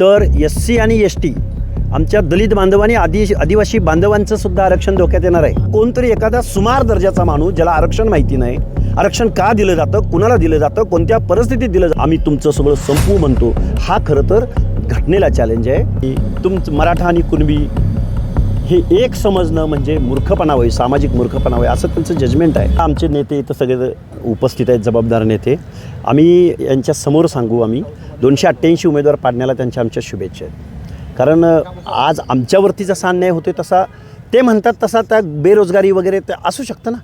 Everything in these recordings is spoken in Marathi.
तर एस सी आणि एस टी आमच्या दलित बांधवांनी आदि आदिवासी बांधवांचं सुद्धा आरक्षण धोक्यात येणार आहे. कोणतरी एखादा सुमार दर्जाचा माणूस ज्याला आरक्षण माहिती नाही आरक्षण का दिलं जातं कुणाला दिलं जातं कोणत्या परिस्थितीत दिलं जातं आम्ही तुमचं सगळं संपवू म्हणतो. हा खरं तर घटनेला चॅलेंज आहे. की तुमचं मराठा आणि कुणबी हे एक समजणं म्हणजे मूर्खपणा होय सामाजिक मूर्खपणा होय असं त्यांचं जजमेंट आहे. आमचे नेते इथं सगळे उपस्थित आहेत जबाबदार नेते. आम्ही यांच्या समोर सांगू आम्ही दोनशे अठ्ठ्याऐंशी उमेदवार पाडण्याला त्यांच्या आमच्या शुभेच्छा आहेत. कारण आज आमच्यावरती जसा अन्याय होतो तसा ते म्हणतात तसा त्या बेरोजगारी वगैरे ते असू शकतं ना.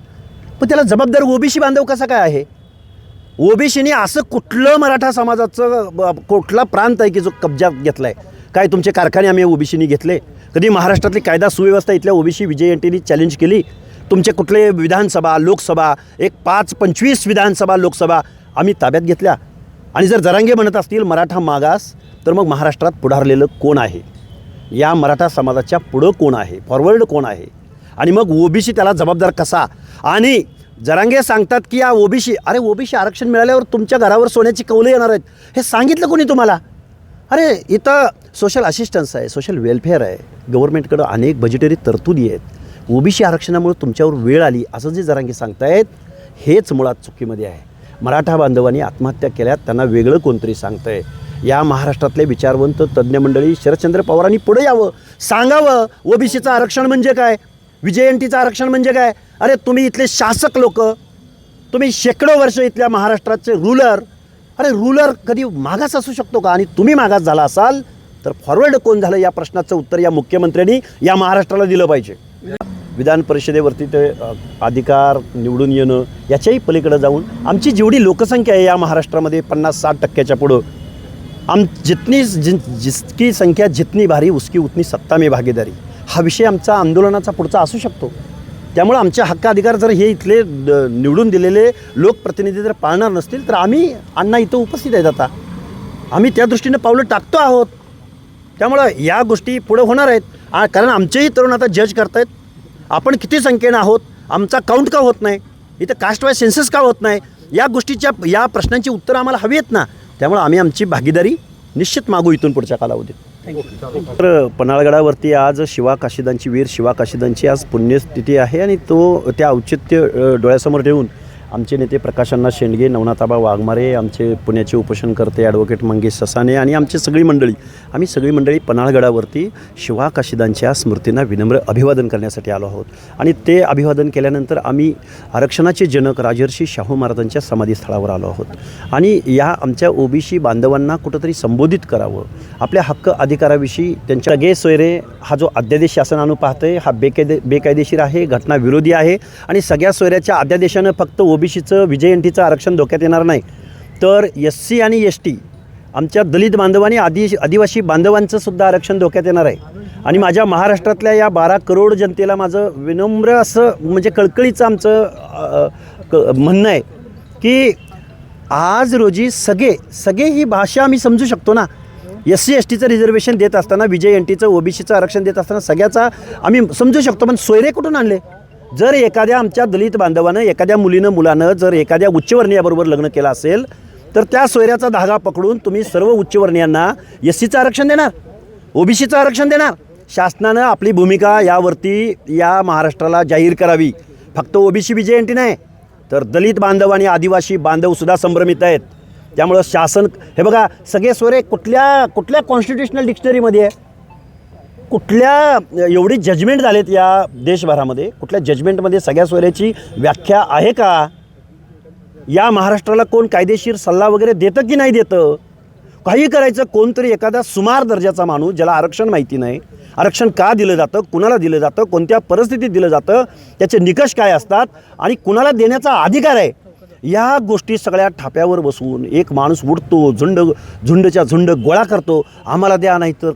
पण त्याला जबाबदार ओबीसी बांधव कसा काय आहे? ओबीसीने असं कुठलं मराठा समाजाचं कुठला प्रांत आहे की जो कब्जात घेतला आहे काय तुमचे कारखाने आम्ही ओबीसीने घेतले? कधी महाराष्ट्रातली कायदा सुव्यवस्था इथल्या ओबीसी विजय एनटीनी चॅलेंज केली? तुमचे कुठले विधानसभा लोकसभा एक पाच पंचवीस विधानसभा लोकसभा आम्ही ताब्यात घेतल्या. आणि जर जरांगे म्हणत असतील मराठा मागास तर मग महाराष्ट्रात पुढारलेलं कोण आहे? या मराठा समाजाच्या पुढं कोण आहे? फॉरवर्ड कोण आहे? आणि मग ओबीसी त्याला जबाबदार कसा? आणि जरांगे सांगतात की या ओबीसी अरे ओबीसी आरक्षण मिळाल्यावर तुमच्या घरावर सोन्याची कौलं येणार आहेत. हे सांगितलं कोणी तुम्हाला? अरे इथं सोशल असिस्टन्स आहे सोशल वेलफेअर आहे. गव्हर्नमेंटकडं अनेक बजेटरी तरतुदी आहेत. ओबीसी आरक्षणामुळे तुमच्यावर वेळ आली असं जे जरांगी सांगतायत हेच मुळात चुकीमध्ये आहे. मराठा बांधवांनी आत्महत्या केल्यात त्यांना वेगळं कोणतरी सांगतंय. या महाराष्ट्रातले विचारवंत तज्ज्ञ मंडळी शरदचंद्र पवारांनी पुढे यावं सांगावं ओबीसीचं आरक्षण म्हणजे काय? विजयंतीचं आरक्षण म्हणजे काय? अरे तुम्ही इथले शासक लोक तुम्ही शेकडो वर्ष इथल्या महाराष्ट्राचे रुलर अरे रुलर कधी मागास असू शकतो का? आणि तुम्ही मागास झाला असाल तर फॉरवर्ड कोण झालं? या प्रश्नाचं उत्तर या मुख्यमंत्र्यांनी या महाराष्ट्राला दिलं पाहिजे. विधान परिषदेवरती ते अधिकार निवडून येणं याच्याही पलीकडे जाऊन आमची जेवढी लोकसंख्या आहे या महाराष्ट्रामध्ये पन्नास साठ टक्क्याच्या पुढं आम जितनी जि जितकी संख्या जितनी भारी उसकी उतनी सत्ता में भागीदारी. हा विषय आमचा आंदोलनाचा पुढचा असू शकतो. त्यामुळं आमचे हक्क अधिकार जर हे इथले द- निवडून दिलेले लोकप्रतिनिधी जर पाळणार नसतील तर आम्ही अण्णा इथं उपस्थित आहेत आता. आम्ही त्या दृष्टीनं पावलं टाकतो आहोत. त्यामुळं या गोष्टी पुढे होणार आहेत. कारण आमचेही तरुण आता जज करतायत. आपण किती संख्येनं आहोत? आमचा काउंट का होत नाही? इथं कास्ट वाईज सेन्सेस का होत नाही? या गोष्टीच्या या प्रश्नांची उत्तरं आम्हाला हवी आहेत ना? त्यामुळे आम्ही आमची भागीदारी निश्चित मागू इथून पुढच्या कालावधीत. तर पन्हाळगडावरती आज शिवा काशिदांची वीर शिवा काशिदांची आज पुण्यतिथी आहे आणि तो त्या औचित्य डोळ्यासमोर ठेवून आमचे नेते प्रकाशांना शेंडगे नवनाथाबा वाघमारे आमचे पुण्याचे उपोषणकर्ते ॲडव्होकेट मंगेश ससाने आणि आमची सगळी मंडळी आम्ही सगळी मंडळी पन्हाळगडावरती शिवा काशिदांच्या स्मृतींना विनम्र अभिवादन करण्यासाठी आलो आहोत. आणि ते अभिवादन केल्यानंतर आम्ही आरक्षणाचे जनक राजर्षी शाहू महाराजांच्या समाधीस्थळावर आलो आहोत. आणि या आमच्या ओबीसी बांधवांना कुठंतरी संबोधित करावं. आपल्या हक्क अधिकाराविषयी त्यांच्या गे सोयरे हा जो अध्यादेश शासन आणू आहे हा बेकायदे बेकायदेशीर आहे घटनाविरोधी आहे आणि सगळ्या सोयऱ्याच्या अध्यादेशानं फक्त ओबीसीचं विजयंतीचं आरक्षण धोक्यात येणार नाही. तर एस सी आणि एस टी आमच्या दलित बांधवांनी आदि आदिवासी बांधवांचं सुद्धा आरक्षण धोक्यात येणार आहे. आणि माझ्या महाराष्ट्रातल्या या बारा करोड जनतेला माझं विनम्र असं म्हणजे कळकळीचं आमचं क- म्हणणं आहे की आज रोजी सगळे सगळे ही भाषा आम्ही समजू शकतो ना. एस सी एस टीचं रिझर्वेशन देत असताना विजय एन टीचं ओबीसीचं आरक्षण देत असताना सगळ्याचा आम्ही समजू शकतो पण सोयरे कुठून आणले? जर एखाद्या आमच्या दलित बांधवानं एखाद्या मुलीनं मुलानं जर एखाद्या उच्चवर्णीयाबरोबर लग्न केलं असेल तर त्या सोयऱ्याचा धागा पकडून तुम्ही सर्व उच्चवर्णीयांना एस सीचं आरक्षण देणार ओबीसीचं आरक्षण देणार. शासनानं आपली भूमिका यावरती या महाराष्ट्राला जाहीर करावी. फक्त ओबीसी विजय एन टी नाही तर दलित बांधव आणि आदिवासी बांधवसुद्धा संभ्रमित आहेत. त्यामुळं शासन हे बघा सगळे सोयरे कुठल्या कुठल्या कॉन्स्टिट्युशनल डिक्शनरीमध्ये आहे? कुठल्या एवढी जजमेंट झालेत या देशभरामध्ये? कुठल्या जजमेंटमध्ये सगळ्या सोयऱ्याची व्याख्या आहे का? या महाराष्ट्राला कोण कायदेशीर सल्ला वगैरे देतं की नाही देतं? काही करायचं कोणतरी एखादा सुमार दर्जाचा माणूस ज्याला आरक्षण माहिती नाही आरक्षण का दिलं जातं कुणाला दिलं जातं कोणत्या परिस्थितीत दिलं जातं त्याचे निकष काय असतात आणि कुणाला देण्याचा अधिकार आहे? या गोष्टी सगळ्या ठाप्यावर बसून एक माणूस उडतो झुंड झुंडच्या झुंड गोळा करतो आम्हाला द्या नाही तर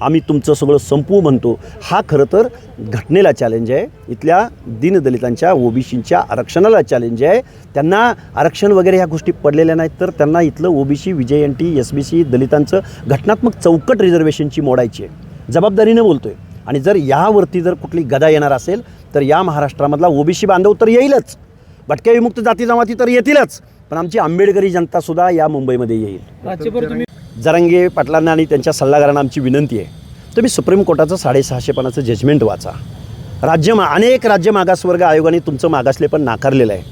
आम्ही तुमचं सगळं संपवू म्हणतो. हा खरं तर घटनेला चॅलेंज आहे. इथल्या दीनदलितांच्या ओबीसींच्या आरक्षणाला चॅलेंज आहे. त्यांना आरक्षण वगैरे ह्या गोष्टी पडलेल्या नाहीत तर त्यांना इथलं ओबीसी विजय N T S B C दलितांचं घटनात्मक चौकट रिझर्वेशनची मोडायची आहे. जबाबदारीनं बोलतो आहे आणि जर यावरती जर कुठली गदा येणार असेल तर या महाराष्ट्रामधला ओबीसी बांधव तर येईलच. भटक्या विमुक्त जाती जमाती तर येतीलच. पण आमची आंबेडकरी जनतासुद्धा या मुंबईमध्ये येईल. राज्यभर तुम्ही जरांगे पाटलांना आणि त्यांच्या सल्लागारांना आमची विनंती आहे. तुम्ही सुप्रीम कोर्टाचं साडेसहाशे पानाचं जजमेंट वाचा. राज्य मा अनेक राज्य मागासवर्ग आयोगाने तुमचं मागासले पण नाकारलेलं आहे.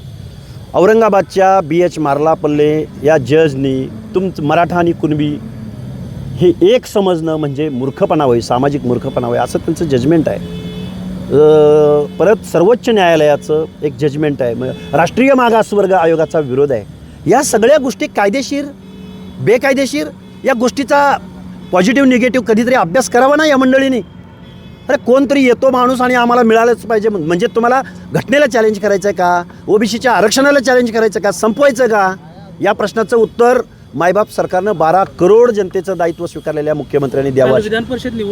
औरंगाबादच्या बी एच मार्लापल्ले या जजनी तुमचं मराठा आणि कुणबी हे एक समजणं म्हणजे मूर्खपणा होय सामाजिक मूर्खपणा होय असं त्यांचं जजमेंट आहे. परत सर्वोच्च न्यायालयाचं एक जजमेंट आहे. मग राष्ट्रीय मागासवर्ग आयोगाचा विरोध आहे. या सगळ्या गोष्टी कायदेशीर? बेकायदेशीर? या गोष्टीचा पॉझिटिव्ह निगेटिव्ह कधीतरी अभ्यास करावा ना या मंडळीने? अरे कोणतरी येतो माणूस आणि आम्हाला मिळालंच पाहिजे म्हण- म्हणजे तुम्हाला घटनेला चॅलेंज करायचं आहे का ओबीसीच्या आरक्षणाला चॅलेंज करायचं का? संपवायचं का? या प्रश्नाचं उत्तर मायबाप सरकारनं बारा करोड जनतेचं दायित्व स्वीकारलेल्या मुख्यमंत्र्यांनी द्यावं विधान परिषद